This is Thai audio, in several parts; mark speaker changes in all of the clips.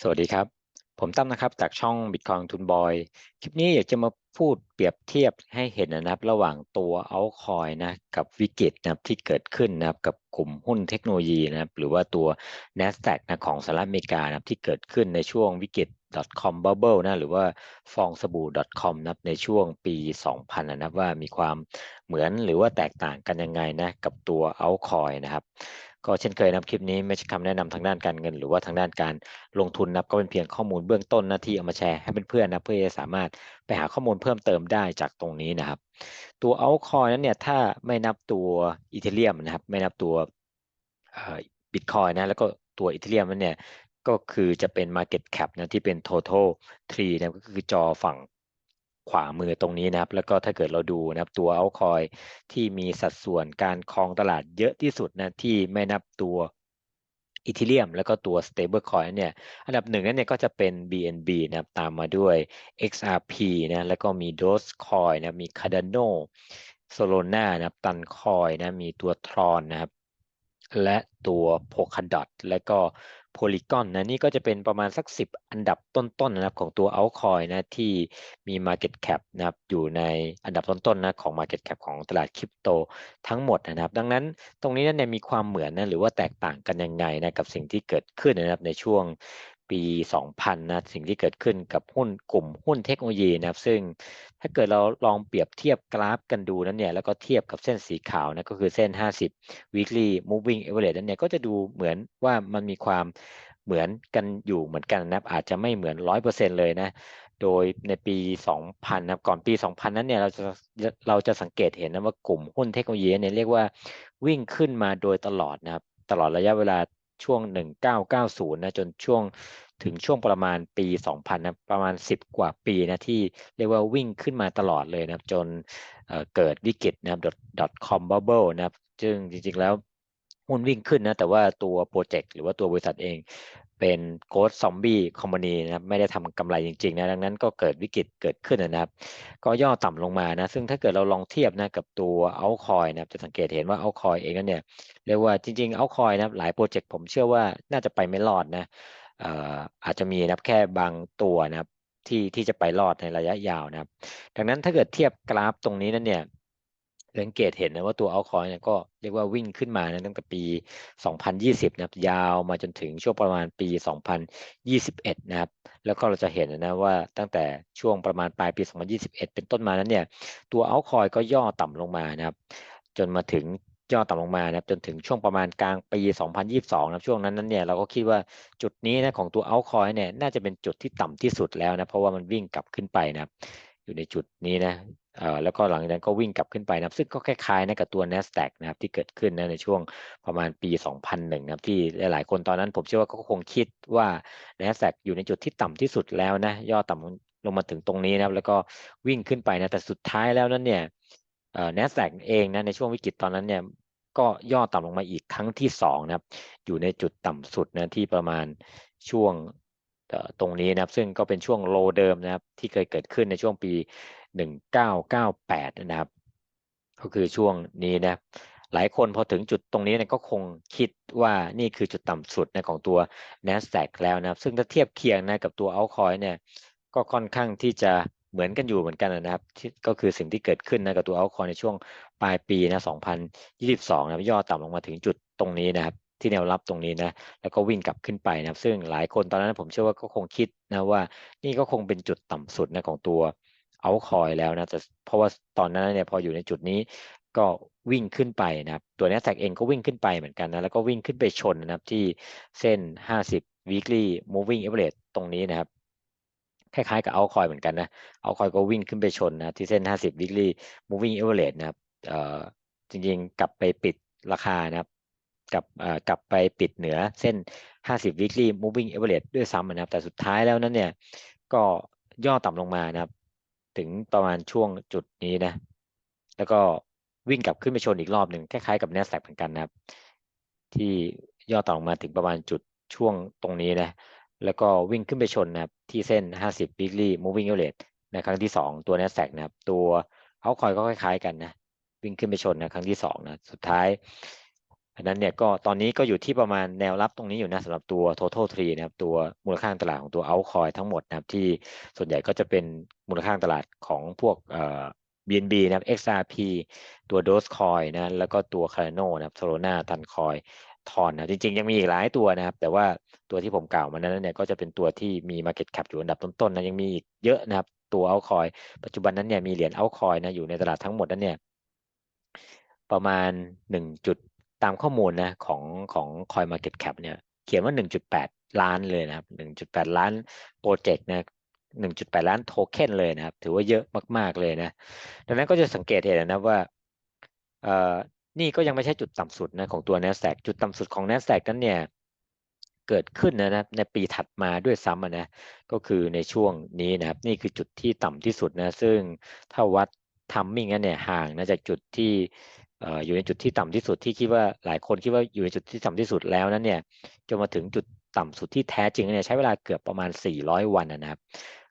Speaker 1: สวัสดีครับ ผมตั้มนะครับจากช่อง Bitcoin ทุนบอย คลิปนี้อยากจะมาพูดเปรียบเทียบให้เห็นนะครับ ระหว่างตัว altcoin นะกับวิกฤตนะครับที่เกิดขึ้นนะครับกับกลุ่มหุ้นเทคโนโลยีนะครับ หรือว่าตัว NASDAQ นะของสหรัฐอเมริกานะครับที่เกิดขึ้นในช่วงวิกฤต .com bubble นะหรือว่าฟองสบู่ .com นะครับในช่วงปี 2000 นะครับว่ามีความเหมือนหรือว่าแตกต่างกันยังไงนะกับตัว altcoin นะครับ ก็เช่นเคยนะคลิปนี้ไม่ใช่คำแนะนำทางด้านการเงิน หรือว่าทางด้านการลงทุนนะก็เป็นเพียงข้อมูลเบื้องต้นนะที่เอามาแชร์ให้เพื่อนๆนะเพื่อจะสามารถไปหาข้อมูลเพิ่มเติมได้จากตรงนี้นะครับ ตัว altcoin นั้นเนี่ยถ้าไม่นับตัวอีเทเรียมนะครับไม่นับตัวบิตคอยนะแล้วก็ตัวอีเทเรียมนั้นเนี่ยก็คือจะเป็น market cap นะที่เป็น total tree นะก็คือจอฝั่ง ขวามือตรงนี้นะครับ แล้วก็ถ้าเกิดเราดูนะครับตัวเอาคอยที่มีสัดส่วนการครองตลาดเยอะที่สุดนะที่ไม่นับตัวอีเทเรียมแล้วก็ตัว stable coin เนี่ย อันดับหนึ่งนั้นเนี่ยก็จะเป็น BNB นะครับ ตามมาด้วย XRP นะ แล้วก็มี Dogecoin นะ มี Cardano Solana นะครับ ตันคอยนะ มีตัว Tron นะครับ และตัว Polkadot และก็ Polygon นะนี่ก็จะเป็นประมาณสัก 10 อันดับต้นๆนะครับของตัว altcoin นะที่มี market cap นะครับอยู่ในอันดับต้นๆนะของ market cap ของตลาดคริปโตทั้งหมดนะครับ ดังนั้นตรงนี้เนี่ยมีความเหมือนนะหรือว่าแตกต่างกันยังไงนะกับสิ่งที่เกิดขึ้นนะครับในช่วง ปี 2000 นะสิ่งที่เกิดขึ้นกับหุ้นกลุ่มหุ้นเทคโนโลยีนะครับ ซึ่งถ้าเกิดเราลองเปรียบเทียบกราฟกันดูนั้นเนี่ยแล้วก็เทียบกับเส้นสีขาวนะก็คือเส้น 50 weekly moving average นั้นเนี่ยก็จะดูเหมือนว่ามันมีความเหมือนกันอยู่เหมือนกันนะครับอาจจะไม่เหมือนร้อยเปอร์เซ็นเลยนะโดยในปี 2000นะก่อนปี 2000 นั้นเนี่ยเราจะเราจะสังเกตเห็นนะว่ากลุ่มหุ้นเทคโนโลยีเนี่ยเรียกว่าวิ่งขึ้นมาโดยตลอดนะครับตลอดระยะเวลา ช่วง 1990 นะจนช่วงถึงช่วงประมาณปี 2000 นะประมาณ 10 กว่าปีนะที่เรียกว่าวิ่งขึ้นมาตลอดเลยนะจนเเกิดวิกฤตนะครับ .com bubble นะครับซึ่งจริงๆแล้ว หุ้นวิ่งขึ้นนะ แต่ว่าตัวโปรเจกต์หรือว่าตัวบริษัทเอง เป็นโกดซอมบี้คอมมานีนะครับไม่ได้ทำกำไรจริงๆนะดังนั้นก็เกิดวิกฤตเกิดขึ้นนะครับ ก็ย่อต่ำลงมานะ ซึ่งถ้าเกิดเราลองเทียบนะกับตัวเอาคอยนะครับจะสังเกตเห็นว่าเอาคอยเองนั้นเนี่ยเรียกว่าจริงๆเอาคอยนะหลายโปรเจกต์ผมเชื่อว่าน่าจะไปไม่รอดนะอาจจะมีนะแค่บางตัวนะครับที่ที่จะไปรอดในระยะยาวนะครับ ดังนั้นถ้าเกิดเทียบกราฟตรงนี้นั่นเนี่ย สังเกตเห็นนะว่าตัวเอาคอยเนี่ยก็เรียกว่าวิ่งขึ้นมานะตั้งแต่ปี 2020 นะครับยาวมาจนถึงช่วงประมาณปี 2021 นะครับ แล้วก็เราจะเห็นนะว่าตั้งแต่ช่วงประมาณปลายปี 2021 เป็นต้นมานั้นเนี่ยตัวเอาคอยก็ย่อต่ำลงมานะครับ จนมาถึงย่อต่ำลงมานะครับจนถึงช่วงประมาณกลางปี 2022นะช่วงนั้นนั้นเนี่ยเราก็คิดว่าจุดนี้นะของตัวเอาคอยเนี่ยน่าจะเป็นจุดที่ต่ำที่สุดแล้วนะเพราะว่ามันวิ่งกลับขึ้นไปนะครับ อยู่ในจุดนี้นะเอ่อแล้วก็หลังจากนั้นก็วิ่งกลับขึ้นไปนะซึ่งก็คล้ายๆนะกับตัว NASDAQ นะครับที่เกิดขึ้นนะในช่วงประมาณปี 2001นะครับที่หลายๆคนตอนนั้นผมเชื่อว่าก็คงคิดว่า NASDAQ อยู่ในจุดที่ต่ำที่สุดแล้วนะย่อต่ำลงมาถึงตรงนี้นะครับแล้วก็วิ่งขึ้นไปนะแต่สุดท้ายแล้วนั้นเนี่ยเอ่อ NASDAQ เองนะในช่วงวิกฤตตอนนั้นเนี่ยก็ย่อต่ำลงมาอีกครั้งที่2นะครับอยู่ในจุดต่ำสุดนะที่ประมาณช่วง ตรงนี้นะครับ ซึ่งก็เป็นช่วงโลเดิมนะครับ ที่เคยเกิดขึ้นในช่วงปี 1998 นะครับ ก็คือช่วงนี้นะหลายคนพอถึงจุดตรงนี้เนี่ยก็คงคิดว่านี่คือจุดต่ำสุดนะของตัว NASDAQ แล้วนะครับ ซึ่งถ้าเทียบเคียงนะกับตัว altcoin เนี่ยก็ค่อนข้างที่จะเหมือนกันอยู่เหมือนกันนะครับก็คือสิ่งที่เกิดขึ้นนะกับตัว altcoin ในช่วงปลายปีนะ 2022 นะย่อต่ำลงมาถึงจุดตรงนี้นะครับ ที่แนวรับตรงนี้นะแล้วก็วิ่งกลับขึ้นไปนะซึ่งหลายคนตอนนั้นผมเชื่อว่าก็คงคิดนะว่านี่ก็คงเป็นจุดต่ำสุดนะของตัวเอาคอยแล้วนะแต่เพราะว่าตอนนั้นเนี่ยพออยู่ในจุดนี้ก็วิ่งขึ้นไปนะครับตัวนี้แท็กเองก็วิ่งขึ้นไปเหมือนกันนะแล้วก็วิ่งขึ้นไปชนนะครับที่เส้น 50 weekly moving average ตรงนี้นะครับคล้ายๆกับเอาคอยเหมือนกันนะเอาคอยก็วิ่งขึ้นไปชนนะที่เส้น 50 weekly moving average นะครับเอ่อจริงๆกลับไปปิดราคานะครับ กลับกลับไปปิดเหนือเส้น 50 weekly moving average ด้วยซ้ำนะครับ แต่สุดท้ายแล้วนั้นเนี่ย ก็ย่อต่ำลงมานะครับ ถึงประมาณช่วงจุดนี้นะ แล้วก็วิ่งกลับขึ้นไปชนอีกรอบหนึ่งคล้ายๆกับ NASDAQ เหมือนกันนะครับ ที่ย่อต่อมาถึงประมาณจุดช่วงตรงนี้นะ แล้วก็วิ่งขึ้นไปชนนะครับ ที่เส้น 50 weekly moving average ในครั้งที่ 2 ตัว NASDAQ นะครับ ตัวเอาคอยก็คล้ายๆกันนะ วิ่งขึ้นไปชนนะครั้งที่2นะ สุดท้าย อันนั้นเนี่ยก็ตอนนี้ก็อยู่ที่ประมาณแนวรับตรงนี้อยู่นะสำหรับตัว total tree นะครับตัวมูลค่าตลาดของตัว altcoin ทั้งหมดนะครับที่ส่วนใหญ่ก็จะเป็นมูลค่าตลาดของพวกเอ่อ BNB นะครับ XRP ตัว Dogecoin นะแล้วก็ตัว Cardano นะครับ Solana Tancoin ทอนนะจริงๆ ยังมีอีกหลายตัวนะครับ แต่ว่าตัวที่ผมกล่าวมานั้นเนี่ยก็จะเป็นตัวที่มี Market Cap อยู่อันดับต้นๆนะยังมีอีกเยอะนะครับ ตัว altcoin ปัจจุบันนั้นเนี่ยมีเหรียญ altcoin นะอยู่ในตลาดทั้งหมดนั้นเนี่ยประมาณหนึ่งจุด ตามข้อมูลนะของของ Coin Market Cap เนี่ยเขียนว่า 1.8 ล้านเลยนะครับ 1.8 ล้านโปรเจกต์นะ1.8 ล้านโทเค็นเลยนะครับ ถือว่าเยอะมาก ๆ เลยนะ ดังนั้นก็จะสังเกตเห็นนะว่าเอ่อนี่ก็ยังไม่ใช่จุดต่ำสุดนะของตัว NASDAQ จุดต่ำสุดของ NASDAQ นั้นเนี่ยเกิดขึ้นนะในปีถัดมาด้วยซ้ำนะก็คือในช่วงนี้นะครับ นี่คือจุดที่ต่ำที่สุดนะ ซึ่งถ้าวัดทัมมิ่งนั้นเนี่ยห่างนะจากจุดที่ อยู่ในจุดที่ต่ำที่สุดที่คิดว่าหลายคนคิดว่าอยู่ในจุดที่ต่ำที่สุดแล้วนั้นเนี่ยจนมาถึงจุดต่ำสุดที่แท้จริงเนี่ยใช้เวลาเกือบประมาณ 400 วันนะครับ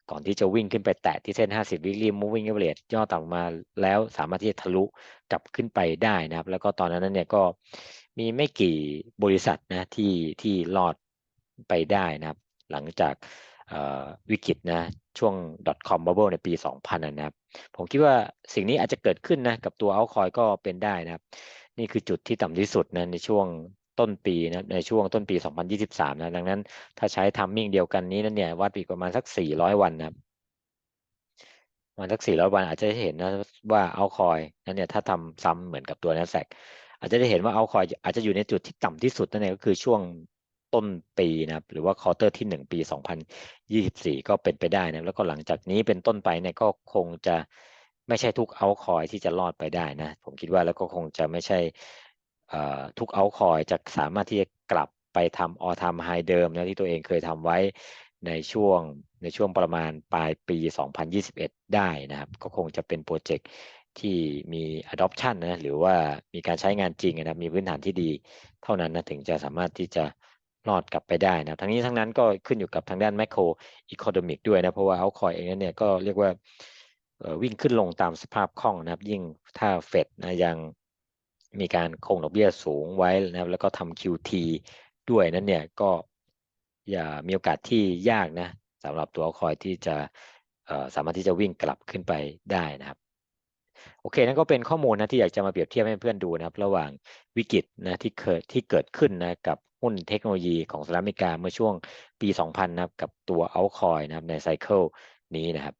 Speaker 1: ก่อนที่จะวิ่งขึ้นไปแตะที่เส้น 50 weekly moving average ย่อต่ำมาแล้วสามารถที่จะทะลุกลับขึ้นไปได้นะครับ แล้วก็ตอนนั้นเนี่ยก็มีไม่กี่บริษัทนะที่ที่รอดไปได้นะครับ หลังจาก วิกฤตนะช่วง .com bubble ในปี 2000 นะครับ ผมคิดว่าสิ่งนี้อาจจะเกิดขึ้นนะกับตัว altcoin ก็เป็นได้นะครับ นี่คือจุดที่ต่ำที่สุดนะในช่วงต้นปีนะในช่วงต้นปี 2023 นะดังนั้น ถ้าใช้ทัมมิ่งเดียวกันนี้นั้นเนี่ยวัดอีกประมาณสัก 400 วันนะครับประมาณสัก 400 วันอาจจะเห็นนะว่าเอาคอยนั้นเนี่ยถ้าทำซ้ำเหมือนกับตัว NASDAQ อาจจะได้เห็นว่าเอาคอยอาจจะอยู่ในจุดที่ต่ำที่สุดนั่นเองก็คือช่วง ต้นปีนะครับหรือว่าคอเตอร์ที่ 1 ปี 2024 ก็เป็นไปได้นะแล้วก็หลังจากนี้เป็นต้นไปเนี่ยก็คงจะไม่ใช่ทุกเอาคอยที่จะรอดไปได้นะ ผมคิดว่าแล้วก็คงจะไม่ใช่ทุกเอาคอยจะสามารถที่จะกลับไปทำออทำไฮเดิมนะที่ตัวเองเคยทำไว้ในช่วงในช่วงประมาณปลายปี 2021 ได้นะครับ ก็คงจะเป็นโปรเจกต์ที่มี adoption นะหรือว่ามีการใช้งานจริงนะมีพื้นฐานที่ดีเท่านั้นนะถึงจะสามารถที่จะ รอดกลับไปได้นะทั้งนี้ทั้งนั้นก็ขึ้นอยู่กับทางด้านแมคโครอีโคโนมิกด้วยนะเพราะว่าเอาคอยเองเนี่ยก็เรียกว่าวิ่งขึ้นลงตามสภาพคล่องนะครับ ยิ่งถ้าเฟดนะยังมีการคงดอกเบี้ยสูงไว้นะครับ แล้วก็ทำ QT ด้วยนั้นเนี่ยก็อย่ามีโอกาสที่ยากนะสำหรับตัวคอยที่จะสามารถที่จะวิ่งกลับขึ้นไปได้นะครับ โอเคนั่นก็เป็นข้อมูลนะที่อยากจะมาเปรียบเทียบให้เพื่อนดูนะครับ ระหว่างวิกฤตนะที่เกิดที่เกิดขึ้นนะกับ หุ้นเทคโนโลยีของสหรัฐอเมริกาเมื่อช่วงปี 2000 นะครับกับตัวเอาคอยนะครับในไซเคิลนี้นะครับ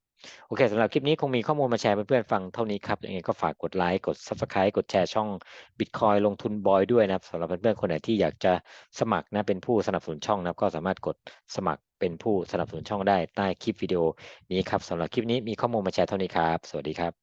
Speaker 1: โอเคสำหรับคลิปนี้คงมีข้อมูลมาแชร์เพื่อนๆฟังเท่านี้ครับยังไงก็ฝากกดไลค์กด Subscribe กดแชร์ช่อง Bitcoin ลงทุนบอยด้วยนะครับสำหรับเพื่อนๆคนไหนที่อยากจะสมัครนะเป็นผู้สนับสนุนช่องนะก็สามารถกดสมัครเป็นผู้สนับสนุนช่องได้ใต้คลิปวิดีโอนี้ครับสำหรับคลิปนี้มีข้อมูลมาแชร์เท่านี้ครับ สวัสดีครับ